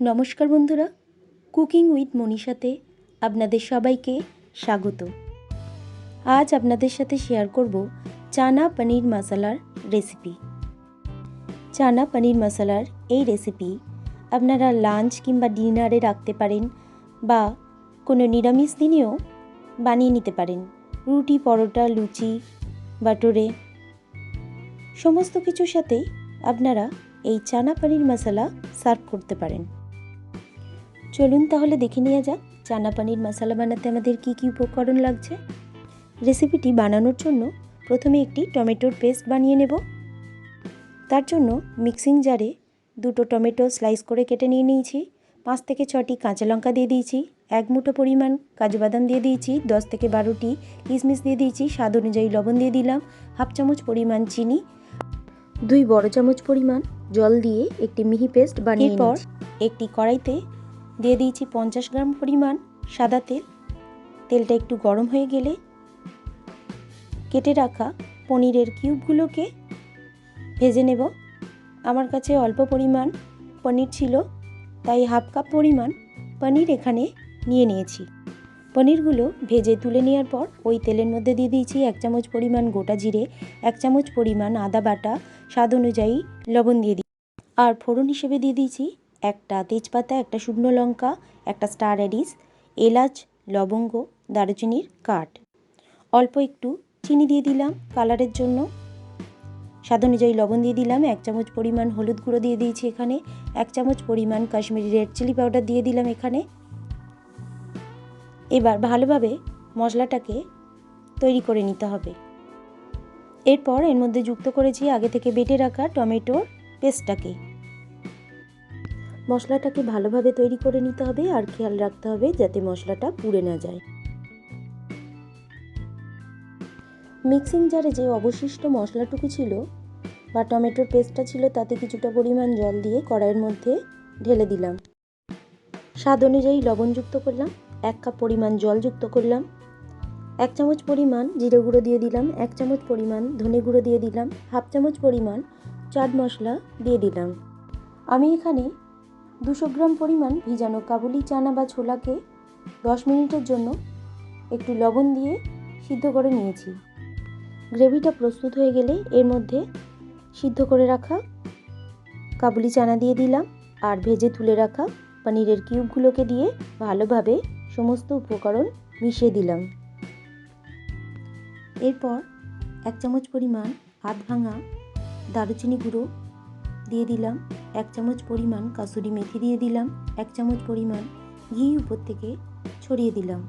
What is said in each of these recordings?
নমস্কার বন্ধুরা cooking with মনীষাতে আপনাদের সবাইকে স্বাগত। আজ আপনাদের সাথে শেয়ার করব চানা পনির মশলার রেসিপি চানা পনির মশলার এই রেসিপি আপনারা লাঞ্চ কিংবা ডিনারে রাখতে পারেন বা কোনো নিরামিষ দিনেও বানিয়ে নিতে পারেন। রুটি, পরোটা, লুচি, বাটোরে সমস্ত কিছুর সাথেই আপনারা এই চানা পানির মশলা সার্ভ করতে পারেন। চলুন তাহলে দেখে নেওয়া যাক চানা পানির মশলা বানাতে আমাদের কি কি উপকরণ লাগছে। রেসিপিটি বানানোর জন্য প্রথমে একটি টমেটোর পেস্ট বানিয়ে নেব। তার জন্য মিক্সিং জারে দুটো টমেটো স্লাইস করে কেটে নিয়ে নিয়েছি। পাঁচ থেকে ছটি কাঁচা লঙ্কা দিয়ে দিয়েছি এক মুঠো পরিমাণ কাজু বাদাম দিয়ে দিয়েছি দশ থেকে বারোটি কিশমিশ দিয়ে দিয়েছি স্বাদ অনুযায়ী লবণ দিয়ে দিলাম হাফ চামচ পরিমাণ চিনি দুই বড় চামচ পরিমাণ জল দিয়ে একটি মিহি পেস্ট বানিয়ে পর একটি কড়াইতে দিয়ে দিয়েছি পঞ্চাশ গ্রাম পরিমাণ সাদা তেল। তেলটা একটু গরম হয়ে গেলে কেটে রাখা পনিরের কিউবগুলোকে ভেজে নেব। আমার কাছে অল্প পরিমাণ পনির ছিল, তাই হাফ কাপ পরিমাণ পনির এখানে নিয়ে নিয়েছি। পনিরগুলো ভেজে তুলে নেওয়ার পর ওই তেলের মধ্যে দিয়ে দিয়েছি এক চামচ পরিমাণ গোটা জিরে, এক চামচ পরিমাণ আদা বাটা, স্বাদ অনুযায়ী লবণ দিয়ে দিই। আর ফোড়ন হিসেবে দিয়ে দিয়েছি একটা তেজপাতা, একটা শুকনো লঙ্কা, একটা স্টার অ্যাডিস, এলাচ, লবঙ্গ, দারুচিনির কাঠ। অল্প একটু চিনি দিয়ে দিলাম কালারের জন্য। স্বাদ অনুযায়ী লবণ দিয়ে দিলাম, এক চামচ পরিমাণ হলুদ গুঁড়ো দিয়ে দিয়েছি এখানে, এক চামচ পরিমাণ কাশ্মীরি রেড চিলি পাউডার দিয়ে দিলাম এখানে। এবার ভালোভাবে মশলাটাকে তৈরি করে নিতে হবে। এরপর এর মধ্যে যুক্ত করেছি আগে থেকে বেটে রাখা টমেটোর পেস্টটাকে। মশলাটাকে ভালোভাবে তৈরি করে নিতে হবে আর খেয়াল রাখতে হবে যাতে মশলাটা পুড়ে না যায়। মিক্সিং জারে যে অবশিষ্ট মশলাটুকু ছিল বা টমেটোর পেস্টটা ছিল, তাতে কিছুটা পরিমাণ জল দিয়ে কড়াইয়ের মধ্যে ঢেলে দিলাম। স্বাদ অনুযায়ী লবণ যুক্ত করলাম, এক কাপ পরিমাণ জল যুক্ত করলাম, এক চামচ পরিমাণ জিরে গুঁড়ো দিয়ে দিলাম, এক চামচ পরিমাণ ধনে গুঁড়ো দিয়ে দিলাম, হাফ চামচ পরিমাণ চাট মশলা দিয়ে দিলাম। আমি এখানে দুশো গ্রাম পরিমাণ ভিজানো কাবুলি চানা বা ছোলাকে দশ মিনিটের জন্য একটু লবণ দিয়ে সিদ্ধ করে নিয়েছি। গ্রেভিটা প্রস্তুত হয়ে গেলে এর মধ্যে সিদ্ধ করে রাখা কাবুলি চানা দিয়ে দিলাম আর ভেজে তুলে রাখা পনিরের কিউবগুলোকে দিয়ে ভালোভাবে সমস্ত উপকরণ মিশিয়ে দিলাম। এরপর এক চামচ পরিমাণ আধ ভাঙা দারুচিনি গুঁড়ো দিয়ে দিলাম। এক চামচ পরিমাণ কাসুরি মেথি দিয়ে দিলাম। এক চামচ পরিমাণ ঘি উপর থেকে ছড়িয়ে দিলাম।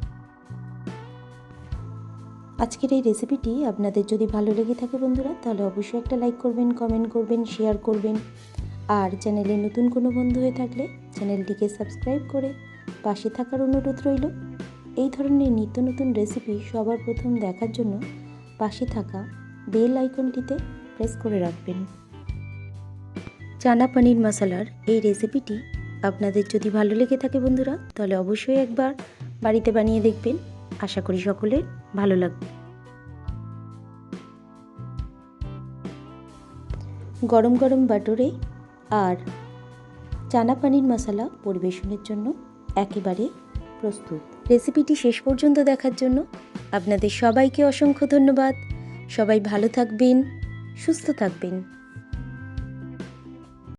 আজকের এই রেসিপিটি আপনাদের যদি ভালো লেগে থাকে বন্ধুরা, তাহলে অবশ্যই একটা লাইক করবেন, কমেন্ট করবেন, শেয়ার করবেন। আর চ্যানেলে নতুন কোনো বন্ধু হয়ে থাকলে চ্যানেলটিকে সাবস্ক্রাইব করে পাশে থাকার অনুরোধ রইল। এই ধরনের নিত্য নতুন রেসিপি সবার প্রথম দেখার জন্য পাশে থাকা বেল আইকনটিতে প্রেস করে রাখবেন। চানা পানির মশলার এই রেসিপিটি আপনাদের যদি ভালো লেগে থাকে বন্ধুরা, তাহলে অবশ্যই একবার বাড়িতে বানিয়ে দেখবেন। আশা করি সকলের ভালো লাগবে। গরম গরম বাটরে আর চানা পানির মশলা পরিবেশনের জন্য একেবারে প্রস্তুত। রেসিপিটি শেষ পর্যন্ত দেখার জন্য আপনাদের সবাইকে অসংখ্য ধন্যবাদ। সবাই ভালো থাকবেন, সুস্থ থাকবেন।